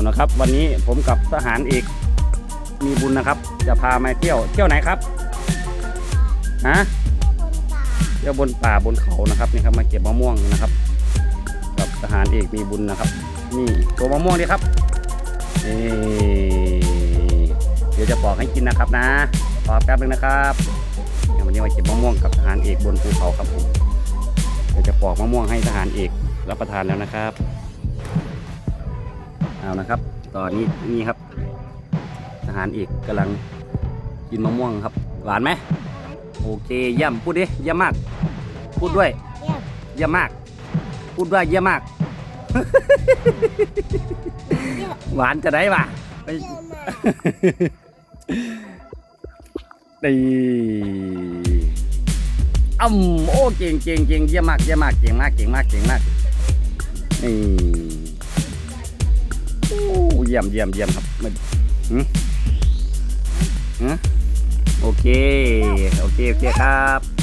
เอานะครับ วันนี้ผมกับทหารเอกมีบุญนะครับ จะพามาเที่ยวเที่ยวไหนครับฮะเที่ยวบนป่าบนเขานะครับนี่ครับมาเก็บมะม่วงนะครับ กับทหารเอกมีบุญนะครับ นี่ตัวมะม่วงดีครับนี่เดี๋ยวจะปอกให้กินนะครับนะปอกแป๊บนึงนะครับเดี๋ยววันนี้มาเก็บมะม่วงกับทหารเอกบนภูเขาครับผมเดี๋ยวจะปอกมะม่วงให้ทหารเอกรับประทานแล้วนะครับ เอานะครับ ตอนนี้นี่ครับ ทหารเอกกำลังกินมะม่วงครับ หวานไหมโอเคเยี่ยมพูดดิเยี่ยมมาก พูดด้วยเยี่ยมมาก พูดว่าเยี่ยมมาก หวานจะได้ปะไปเยี่ยมมาโอ้เก่งเก่งเก่งเยี่ยมมากเยี่ยมมากเก่งมากเก่งมากเก่งมากนี่ เยี่ยมเยี่ยมเยี่ยมครับมันหืมหืมโอเค โอเค โอเคครับ